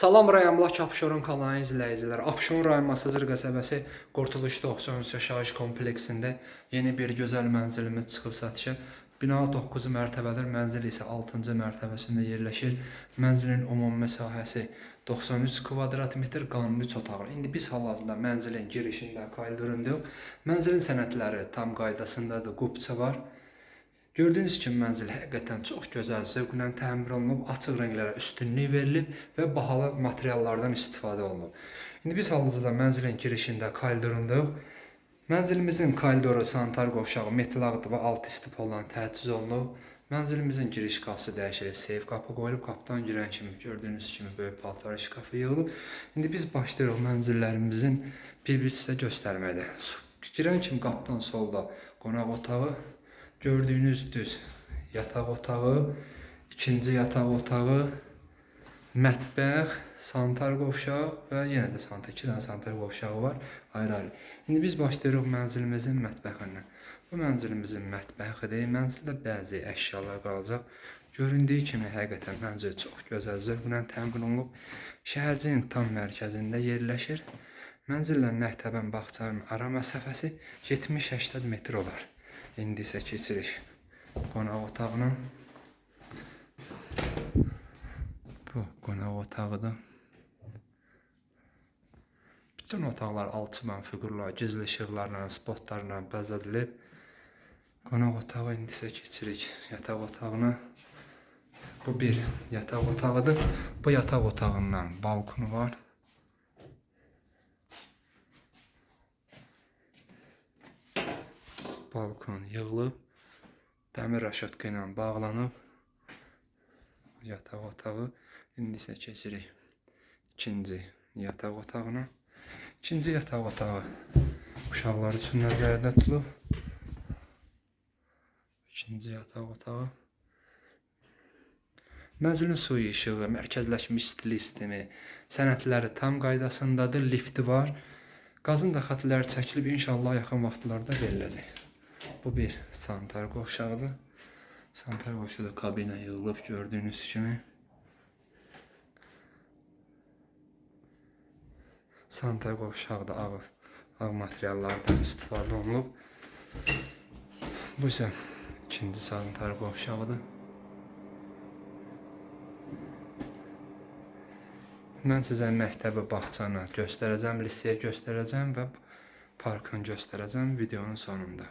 Salam rayamlak Abşeron kanalı izləyicilər. Abşeron rayon Masazır qəsəbəsi Qurtuluş 93 yaşayış kompleksində yeni bir gözəl mənzilimiz çıxıb satışa. Bina 9 mərtəbədir, mənzil isə 6-cı mərtəbəsində yerləşir. Mənzilin ümumi məsahəsi 93 kvadrat metr, qanuni 3 otaqlı. İndi biz hal-hazırda mənzilin girişində, koridorundayıq. Mənzilin sənədləri tam qaydasındadır, qubça var. Gördüyünüz kimi mənzil həqiqətən çox gözəl, zövqlə təmir olunub, açıq rənglərə üstünlük verilib və bahalı materiallardan istifadə olunub. İndi biz hal-hazırda mənzilin girişində, koridorundayıq. Mənzilimizin koridoru sanitar qovşağı metlaqdır və alt istipoldan təchiz olunub. Mənzilimizin giriş qapısı dəyişilib, seyf qapı qoyulub, qapıdan girən kimi gördüyünüz kimi böyük paltar şkafı yığılıb. İndi biz başlayırıq mənzillərimizin bir-bir sizə göstərməkdə. Girən kimi qapıdan solda qonaq otağı, gördüyünüz düz yataq otağı, ikinci yataq otağı, mətbəx, sanitar qovşaq və yenə də sanitar, iki dənə sanitar qovşağı var ayrı-ayrı. İndi biz başlayırıq mənzilimizin mətbəxindən. Bu mənzilimizin mətbəxidir. Mənzildə bəzi əşyalar qalacaq. Göründüyü kimi həqiqətən mənzil çox gözəl zövqlə təmin olunub. Şəhərciyin tam mərkəzində yerləşir. Mənzillə məktəbin bağçanın ara məsafəsi 70-80 metr olar. İndi isə keçirik qonaq otağına. Bu qonaq otağıdır. Bütün otaqlar alçıban fiqurlar, gizli işıqlarla, spotlarla bəzədilib. Qonaq otağı indi isə keçirik yataq otağına. Bu bir yataq otağıdır. Bu yataq otağından balkonu var. Balkon yığılıb, dəmir rəşatka ilə bağlanıb. Yataq otağı. İndi isə keçirik ikinci yataq otağına. İkinci yataq otağı uşaqlar üçün nəzərdə tutulub. İkinci yataq otağı. Mənzilin suyu işığı, mərkəzləşmiş stil sistemi, sənədləri tam qaydasındadır, lifti var. Qazın da xətləri çəkilib, inşallah yaxın vaxtlarda veriləcək. Bu bir sanitar qovşağıdır. Sanitar qovşaqda kabinə yığılıb gördüyünüz kimi. Sanitar qovşaqda ağır, ağ materiallardan istifadə olunub. Bu isə ikinci sanitar qovşağıdır. Mən sizə məktəbi, bağçanı göstərəcəm, liseyi göstərəcəm və parkını göstərəcəm videonun sonunda.